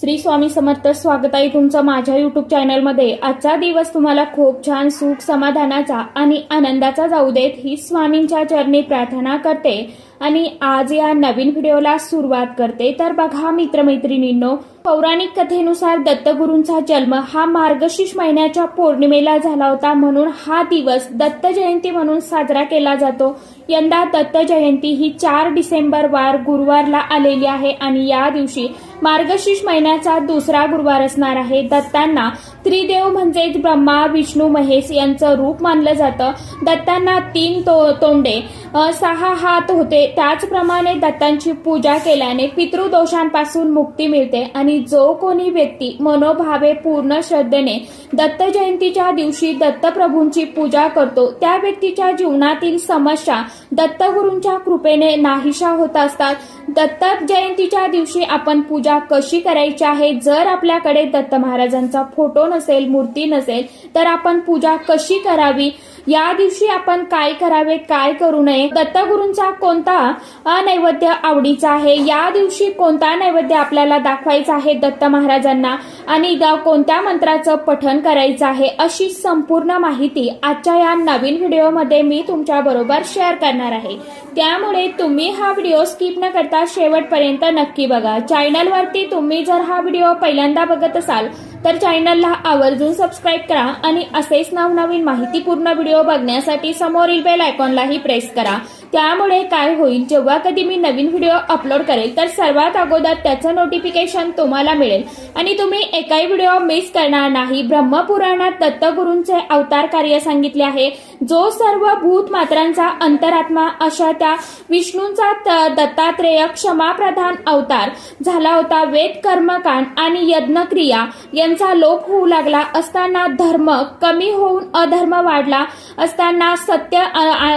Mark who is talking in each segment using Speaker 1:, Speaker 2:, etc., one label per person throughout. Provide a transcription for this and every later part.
Speaker 1: श्री स्वामी समर्थ स्वागत आहे तुमचं माझ्या युट्यूब चॅनलमध्ये आजचा दिवस तुम्हाला खूप छान सुख समाधानाचा आणि आनंदाचा जाऊ देत ही स्वामींच्या चरणी प्रार्थना करते. आणि आज या नवीन व्हिडिओला सुरुवात करते. तर बघा मित्रमैत्रिणींनो पौराणिक कथेनुसार दत्तगुरूंचा जन्म हा मार्गशीर्ष महिन्याच्या पौर्णिमेला झाला होता. म्हणून हा दिवस दत्त जयंती म्हणून साजरा केला जातो. यंदा दत्त जयंती ही चार डिसेंबर वार गुरुवारला आलेली आहे आणि या दिवशी मार्गशीर्ष महिन्याचा दुसरा गुरुवार असणार आहे. दत्तांना त्रिदेव म्हणजेच ब्रह्मा विष्णू महेश यांचं रूप मानलं जातं. दत्तांना तीन तो तोंडे सहा हात होते. त्याचप्रमाणे दत्तांची पूजा केल्याने पितृदोषांपासून मुक्ती मिळते आणि जो कोणी व्यक्ती मनोभावे पूर्ण श्रद्धेने दत्त जयंतीच्या दिवशी दत्तप्रभूंची पूजा करतो त्या व्यक्तीच्या जीवनातील समस्या दत्तगुरूंच्या कृपेने नाहीशा होत असतात. दत्त जयंतीच्या दिवशी आपण पूजा कशी करायची आहे? जर आपल्याकडे दत्त महाराजांचा फोटो नसेल मूर्ती नसेल तर आपण पूजा कशी करावी? या दिवशी आपण काय करावे काय करू नये? दत्तगुरूंचा कोणता हा नैवेद्य आवडीचा आहे. या दिवशी कोणता नैवेद्य आपल्याला दाखवायचा आहे? दत्त महाराजांना आणि कोणत्या मंत्राचं पठण करायचं आहे? अशी संपूर्ण माहिती आजच्या या नवीन व्हिडिओमध्ये मी तुमच्या बरोबर शेअर करणार आहे. त्यामुळे तुम्ही हा व्हिडिओ स्किप न करता शेवटपर्यंत नक्की बघा. चॅनलवरती तुम्ही जर हा व्हिडिओ पहिल्यांदा बघत असाल तर चॅनलला आवर्जून सबस्क्राईब करा आणि असेच नवनवीन माहितीपूर्ण व्हिडिओ बघण्यासाठी समोरील बेल आयकॉनलाही प्रेस करा. त्यामुळे काय होईल जेव्हा कधी मी नवीन व्हिडिओ अपलोड करेल तर सर्वात अगोदर त्याचं नोटिफिकेशन तुम्हाला मिळेल. आणि तुम्ही एकाही व्हिडिओ मिस करणार नाही. ब्रह्मपुराणात दत्तगुरूंचे अवतार कार्य सांगितले आहे. जो सर्व भूत मात्रांचा अंतरात्मा अशा त्या विष्णूंचा त- दत्तात्रेय क्षमाप्रधान अवतार झाला होता. वेद कर्मकांड आणि यज्ञक्रिया यांचा लोप होऊ लागला असताना धर्म कमी होऊन अधर्म वाढला असताना सत्य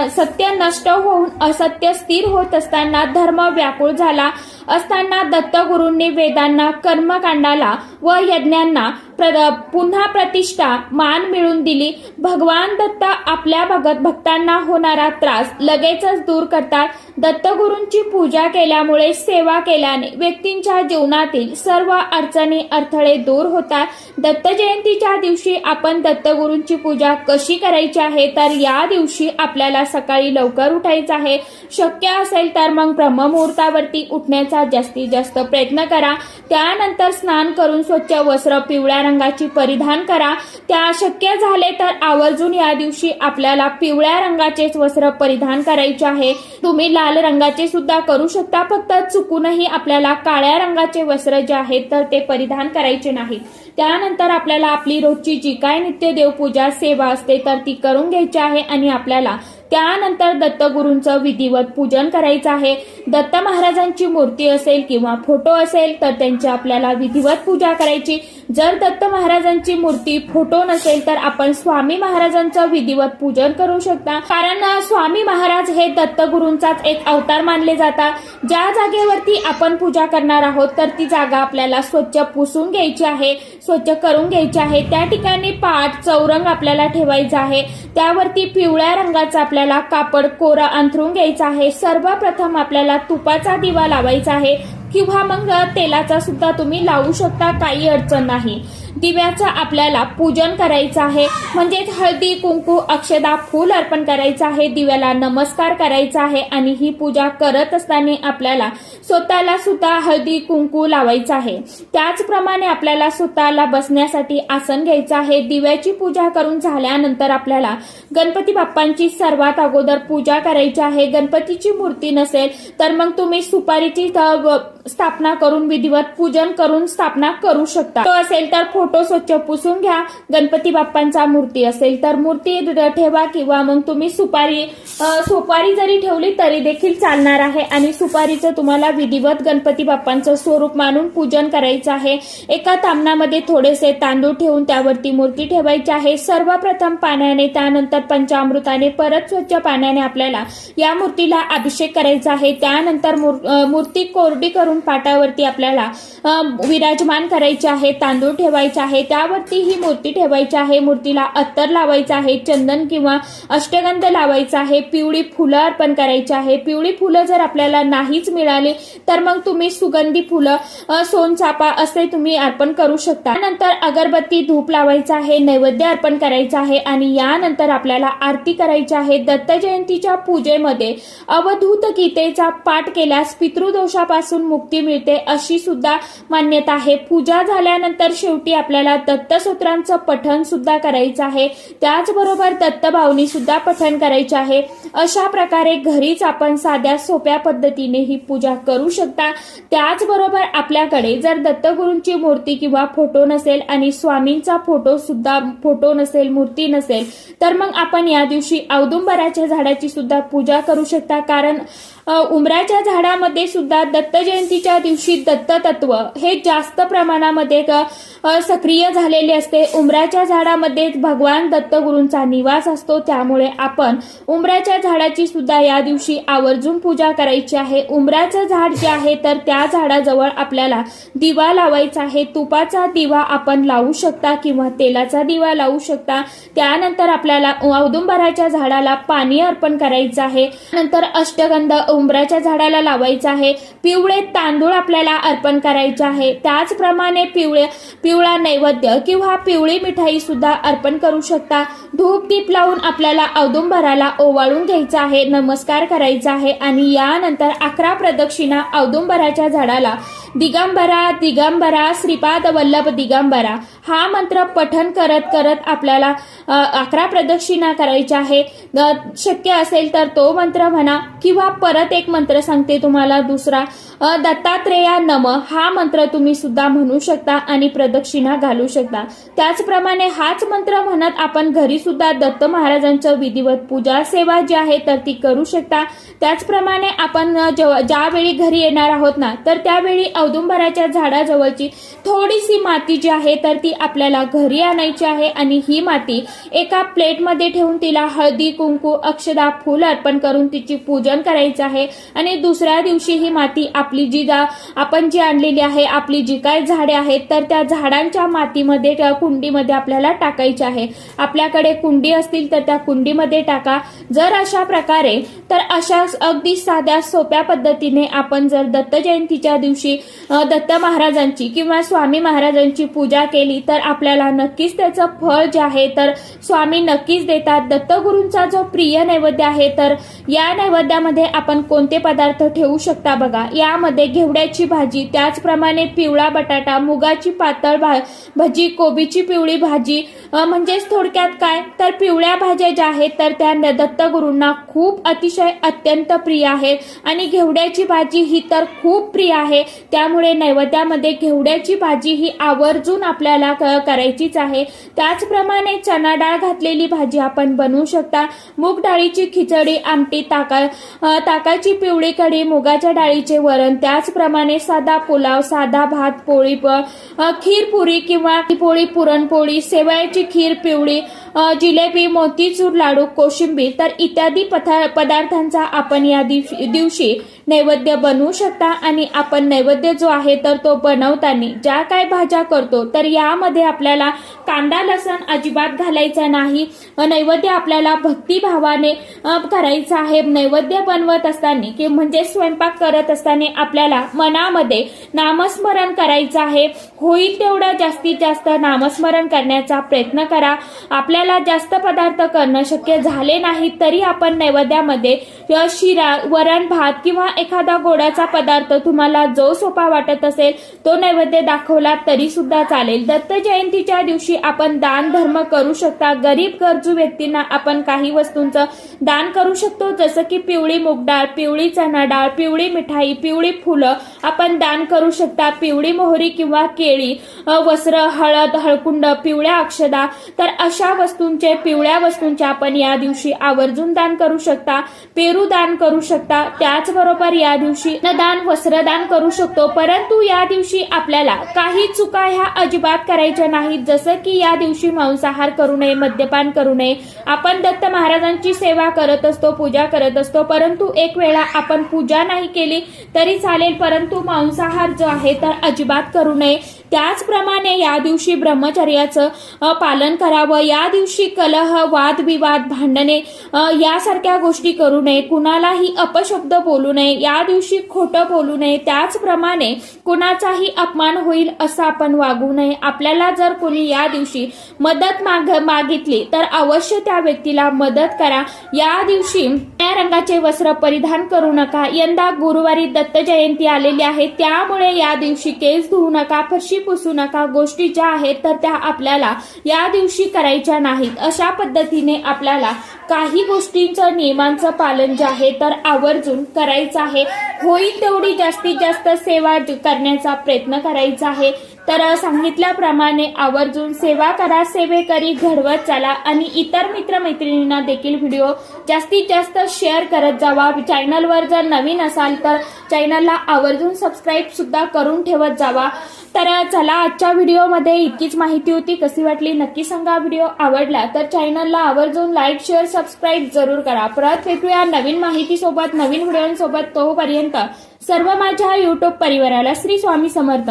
Speaker 1: सत्य नष्ट होऊन असत्य स्थिर होत असताना धर्म व्याकुळ झाला असताना दत्तगुरूंनी वेदांना कर्मकांडाला व यज्ञांना प्र- पुन्हा प्रतिष्ठा मान मिळवून दिली. भगवान दत्त आपल्या भगत भक्तांना होणारा त्रास लगेचच दूर करतात. दत्तगुरूंची पूजा केल्यामुळे सेवा केल्याने व्यक्तींच्या जीवनातील सर्व अडचणी अडथळे दूर होतात. दत्त जयंतीच्या दिवशी आपण दत्तगुरूंची पूजा कशी करायची आहे तर या दिवशी आपल्याला सकाळी लवकर उठायचं आहे. शक्य असेल तर मग ब्रह्ममुहूर्तावरती उठण्याचा जास्तीत जास्त प्रयत्न करा. त्यानंतर स्नान करून स्वच्छ वस्त्र पिवळ्या रंगाची परिधान करा. त्या शक्य झाले तर आवर्जून या दिवशी आपल्याला पिवळ्या रंगाचेच वस्त्र परिधान करायचे आहे. तुम्ही लाल रंगाचे सुद्धा करू शकता फक्त चुकूनही आपल्याला काळ्या रंगाचे वस्त्र जे आहेत तर ते परिधान करायचे नाही. त्यानंतर आपल्याला आपली रोजची जी काय नित्य देवपूजा सेवा असते तर ती करून घ्यायची आहे आणि आपल्याला त्यानंतर दत्तगुरूंचं विधिवत पूजन करायचं आहे. दत्त महाराजांची मूर्ती असेल किंवा फोटो असेल तर त्यांची आपल्याला विधिवत पूजा करायची. जर दत्त महाराजांची मूर्ती फोटो नसेल तर आपण स्वामी महाराजांचं विधिवत पूजन करू शकता. कारण स्वामी महाराज हे दत्तगुरूंचाच एक अवतार मानले जातात. ज्या जागेवरती आपण पूजा करणार आहोत तर ती जागा आपल्याला स्वच्छ पुसून घ्यायची आहे स्वच्छ करून घ्यायची आहे. त्या ठिकाणी पाठ चौरंग आपल्याला ठेवायचा आहे. त्यावरती पिवळ्या रंगाचा आपल्याला कापड कोरा अंथरून घ्यायचा आहे. सर्वप्रथम आपल्याला तुपाचा दिवा लावायचा आहे. किंवा मग तेलाचा सुद्धा तुम्ही लावू शकता काही अडचण नाही. दिव्याचं आपल्याला पूजन करायचं आहे. म्हणजेच हळदी कुंकू अक्षदा फूल अर्पण करायचं आहे. दिव्याला नमस्कार करायचा आहे आणि ही पूजा करत असताना आपल्याला स्वतःला सुद्धा हळदी कुंकू लावायचं आहे. त्याचप्रमाणे आपल्याला स्वतःला बसण्यासाठी आसन घ्यायचं आहे. दिव्याची पूजा करून झाल्यानंतर आपल्याला गणपती बाप्पांची सर्वात अगोदर पूजा करायची आहे. गणपतीची मूर्ती नसेल तर मग तुम्ही सुपारीची स्थापना करून विधिवत पूजन करून स्थापना करू शकता. तो असेल तर फोटो स्वच्छ पुसून घ्या. गणपती बाप्पांचा मूर्ती असेल तर मूर्ती ठेवा किंवा मग तुम्ही सुपारी सुपारी जरी ठेवली तरी देखील चालणार आहे. आणि सुपारीचं तुम्हाला विधिवत गणपती बाप्पांचं स्वरूप मानून पूजन करायचं आहे. एका तामणामध्ये थोडेसे तांदूळ ठेवून त्यावरती मूर्ती ठेवायची आहे. सर्वप्रथम पाण्याने त्यानंतर पंचामृताने परत स्वच्छ पाण्याने आपल्याला या मूर्तीला अभिषेक करायचा आहे. त्यानंतर मूर्ती कोरडी करून पाटावरती आपल्याला विराजमान करायचे आहे. तांदूळ ठेवायचे आहे. त्यावरती ही मूर्ती ठेवायची आहे. मूर्तीला अत्तर लावायचं आहे. चंदन किंवा अष्टगंध लावायचा आहे. पिवळी फुलं अर्पण करायची आहे. पिवळी फुलं जर आपल्याला नाहीच मिळाली तर मग तुम्ही सुगंधी फुलं सोनचापा असे तुम्ही अर्पण करू शकता. नंतर अगरबत्ती धूप लावायचा आहे. नैवेद्य अर्पण करायचं आहे. आणि यानंतर आपल्याला आरती करायची आहे. दत्त जयंतीच्या पूजेमध्ये अवधूत गीतेचा पाठ केल्यास पितृदोषापासून मुक्ती मिळते अशी सुद्धा मान्यता आहे. पूजा झाल्यानंतर शेवटी आपल्याला दत्तसूत्रांचं पठण सुद्धा करायचं आहे. त्याचबरोबर दत्तभावनी सुद्धा पठण करायचे आहे. अशा प्रकारे घरीच आपण साध्या सोप्या पद्धतीने ही पूजा करू शकता. त्याचबरोबर आपल्याकडे जर दत्तगुरूंची मूर्ती किंवा फोटो नसेल आणि स्वामींचा फोटो सुद्धा फोटो नसेल मूर्ती नसेल तर मग आपण या दिवशी औदुंबराच्या झाडाची सुद्धा पूजा करू शकता. कारण उमराच्या झाडामध्ये सुद्धा दत्त जयंतीच्या दिवशी दत्त तत्व हे जास्त प्रमाणामध्ये सक्रिय झालेले असते. उमराच्या झाडामध्ये भगवान दत्तगुरूंचा निवास असतो. त्यामुळे आपण उमराच्या झाडाची सुद्धा या दिवशी आवर्जून पूजा करायची आहे. उमराचं झाड जे आहे तर त्या झाडाजवळ आपल्याला दिवा लावायचा आहे. तुपाचा दिवा आपण लावू शकता किंवा तेलाचा दिवा लावू शकता. त्यानंतर आपल्याला औदुंबराच्या झाडाला पाणी अर्पण करायचं आहे. नंतर अष्टगंध उंबराच्या झाडाला लावायचं आहे. पिवळे तांदूळ आपल्याला अर्पण करायचे आहे. त्याचप्रमाणे पिवळे पिवळा नैवेद्य किंवा पिवळी मिठाई सुद्धा अर्पण करू शकता. धूप दीप लावून आपल्याला औदुंबराला ओवाळून घ्यायचा आहे नमस्कार करायचा आहे आणि यानंतर अकरा प्रदक्षिणा औदुंबराच्या झाडाला दिगंबरा दिगंबरा श्रीपाद वल्लभ दिगंबरा. हा मंत्र पठन करत करत आपल्याला अकरा प्रदक्षिणा करायच्या आहे. शक्य असेल तर तो मंत्र म्हणा किंवा परत एक मंत्र सांगते तुम्हाला दुसरा. दत्तात्रेया नम. हा मंत्र तुम्ही सुद्धा म्हणू शकता आणि प्रदक्षिणा घालू शकता. त्याचप्रमाणे हाच मंत्र म्हणत आपण घरी सुद्धा दत्त महाराजांचं विधिवत पूजा सेवा जी आहे तर ती करू शकता. त्याचप्रमाणे आपण जेव्हा ज्यावेळी घरी येणार आहोत ना तर त्यावेळी औदुंबराच्या झाडाजवळची थोडीशी माती जी आहे तर ती आपल्याला घरी आणायची आहे आणि ही माती एका प्लेटमध्ये ठेवून तिला हळदी कुंकू अक्षदा फूल अर्पण करून तिची पूजन करायचं आहे. आणि दुसऱ्या दिवशी ही माती आपली जी जा आपण जी आणलेली आहे आपली जी काय झाडे आहेत तर त्या झाडांच्या मातीमध्ये त्या कुंडीमध्ये आपल्याला टाकायची आहे. आपल्याकडे कुंडी असतील तर त्या कुंडीमध्ये टाका. जर अशा प्रकारे तर अशा अगदी साध्या सोप्या पद्धतीने आपण जर दत्त जयंतीच्या दिवशी दत्त महाराजांची किंवा स्वामी महाराजांची पूजा केली तर आपल्याला नक्कीच त्याचं फळ जे आहे तर स्वामी नक्कीच देतात. दत्तगुरूंचा जो प्रिय नैवेद्य आहे तर या नैवेद्यामध्ये आपण कोणते पदार्थ ठेवू शकता बघा? यामध्ये घेवड्याची भाजी त्याचप्रमाणे पिवळा बटाटा मुगाची पातळ भा भजी कोबीची पिवळी भाजी. म्हणजेच थोडक्यात काय? तर पिवळ्या भाज्या ज्या आहेत तर त्या दत्तगुरूंना खूप अतिशय अत्यंत प्रिय आहेत. आणि घेवड्याची भाजी ही तर खूप प्रिय आहे. त्यामुळे नैवेद्यामध्ये घेवड्याची भाजी ही आवर्जून आपल्याला करायचीच आहे. त्याचप्रमाणे चना डाळ घातलेली भाजी आपण बनवू शकता. मूग डाळीची खिचडी आमटी ताका ताकाची पिवळी कढी मुगाच्या डाळीचे वरण त्याचप्रमाणे साधा पुलाव साधा भात पोळी खीरपुरी खीर पुरी किंवा पोळी पुरणपोळी सेवयाची खीर पिवळी जिलेबी मोतीचूर लाडू कोशिंबीर तर इत्यादी पथा- पदार्थांचा आपण या दिवशी नैवेद्य बनवू शकता आणि आपण नैवेद्य जो आहे तर तो बनवताना ज्या काय भाज्या करतो तर यामध्ये आपल्याला कांदा लसण अजिबात घालायचा नाही. नैवेद्य आपल्याला भक्तिभावाने करायचा आहे. नैवेद्य बनवत असताना की म्हणजे स्वयंपाक करत असताना आपल्याला मनामध्ये नामस्मरण करायचं आहे. होईल तेवढं जास्तीत जास्त नामस्मरण करण्याचा प्रयत्न करा. आपल्याला जास्त पदार्थ करणं शक्य झाले नाही तरी आपण नैवेद्यामध्ये शिरा वरण भात किंवा एखादा गोड्याचा पदार्थ तुम्हाला जो सोपा वाटत असेल तो नैवेद्य दाखवला तरी सुद्धा चालेल. दत्त जयंतीच्या दिवशी आपण दान धर्म करू शकता. गरीब गरजू व्यक्तींना आपण काही वस्तूंचं दान करू शकतो जसं की पिवळी मूग डाळ पिवळी चणा डाळ पिवळी मिठाई पिवळी फुलं आपण दान करू शकता. पिवळी मोहरी किंवा केळी वस्त्र हळद हळकुंड पिवळ्या अक्षदा तर अशा वस्तूंचे पिवळ्या वस्तूंचे आपण या दिवशी आवर्जून दान करू शकता पेरू दान करू शकता. त्याचबरोबर बरोबर या दिवशी दान वस्त्रदान करू शकतो. परंतु या दिवशी आपल्याला काही चुका ह्या अजिबात करायच्या नाहीत. जसं की या दिवशी मांसाहार करू नये मद्यपान करू नये. आपण दत्त महाराजांची सेवा करत असतो पूजा करत असतो. परंतु एक वेळा आपण पूजा नाही केली तरी चालेल. परंतु मांसाहार जो आहे तर अजिबात करू नये. त्याचप्रमाणे या दिवशी ब्रह्मचर्याचं पालन करावं. या दिवशी कलह वादविवाद भांडणे यासारख्या गोष्टी करू नये. कुणालाही अपशब्द बोलू नये. या दिवशी खोटं बोलू नये. त्याचप्रमाणे कुणाचाही अपमान होईल असं आपण वागू नये. आपल्याला जर कोणी या दिवशी मदत माग मागितली तर अवश्य त्या व्यक्तीला मदत करा. या दिवशी त्या रंगाचे वस्त्र परिधान करू नका. यंदा गुरुवारी दत्त जयंती आलेली आहे. त्यामुळे या दिवशी केस धुवू नका. फरशी पुसू नका. गोष्टी ज्या आहेत तर त्या आपल्याला या दिवशी करायच्या नाहीत. अशा पद्धतीने आपल्याला काही गोष्टींचं नियमांचं पालन जे आहे तर आवर्जून करायचं आहे. होईल तेवढी जास्तीत जास्त सेवा करण्याचा प्रयत्न करायचा आहे. तर सांगितल्याप्रमाणे आवर्जून सेवा करा सेवेकरी घडवत चला आणि इतर मित्रमैत्रिणींना देखील व्हिडिओ जास्तीत जास्त शेअर करत जावा. चॅनलवर जर नवीन असाल तर चॅनलला आवर्जून सबस्क्राईबसुद्धा करून ठेवत जावा. तर चला आजच्या व्हिडिओमध्ये इतकीच माहिती होती. कशी वाटली नक्की सांगा. व्हिडिओ आवडला तर चॅनलला आवर्जून लाईक शेअर सबस्क्राईब जरूर करा. परत भेटूया नवीन माहितीसोबत नवीन व्हिडिओसोबत तोपर्यंत सर्व माझ्या युट्यूब परिवाराला श्री स्वामी समर्थ.